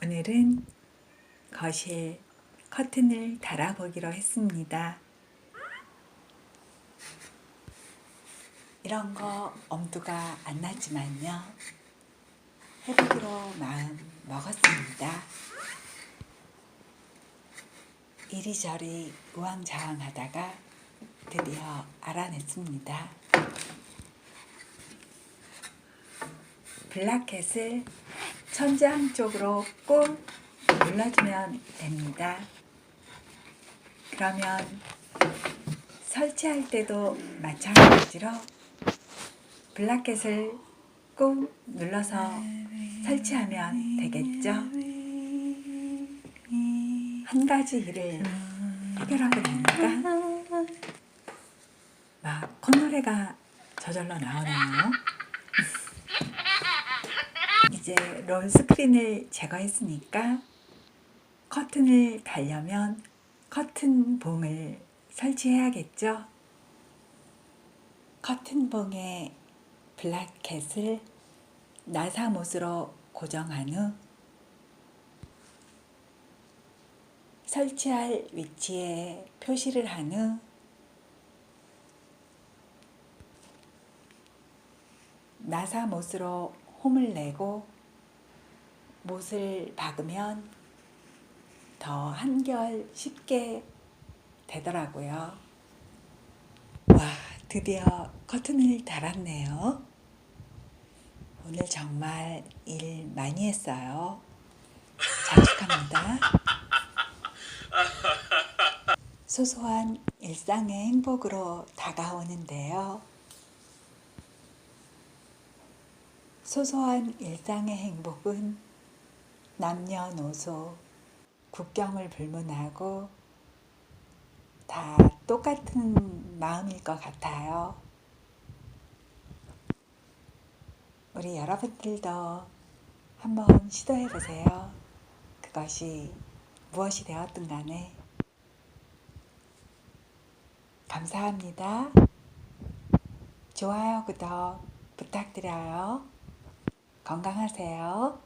오늘은 거실 커튼을 달아보기로 했습니다. 이런 거 엄두가 안 나지만요. 해보기로 마음 먹었습니다. 이리저리 우왕좌왕 하다가 드디어 알아냈습니다. 블라켓을 천장 쪽으로 꼭 눌러주면 됩니다. 그러면 설치할 때도 마찬가지로 블라켓을 꾹 눌러서 설치하면 되겠죠. 한 가지 일을 해결하고 나니까 막 콧노래가 저절로 나오네요. 이제 롤 스크린을 제거했으니까 커튼을 달려면 커튼 봉을 설치해야겠죠. 커튼 봉에 블라켓을 나사못으로 고정한 후 설치할 위치에 표시를 한 후 나사못으로 홈을 내고 못을 박으면 더 한결 쉽게 되더라고요. 와, 드디어 커튼을 달았네요. 오늘 정말 일 많이 했어요. 자축합니다. 소소한 일상의 행복으로 다가오는데요. 소소한 일상의 행복은 남녀노소, 국경을 불문하고 다 똑같은 마음일 것 같아요. 우리 여러분들도 한번 시도해 보세요. 그것이 무엇이 되었든 간에. 감사합니다. 좋아요, 구독 부탁드려요. 건강하세요.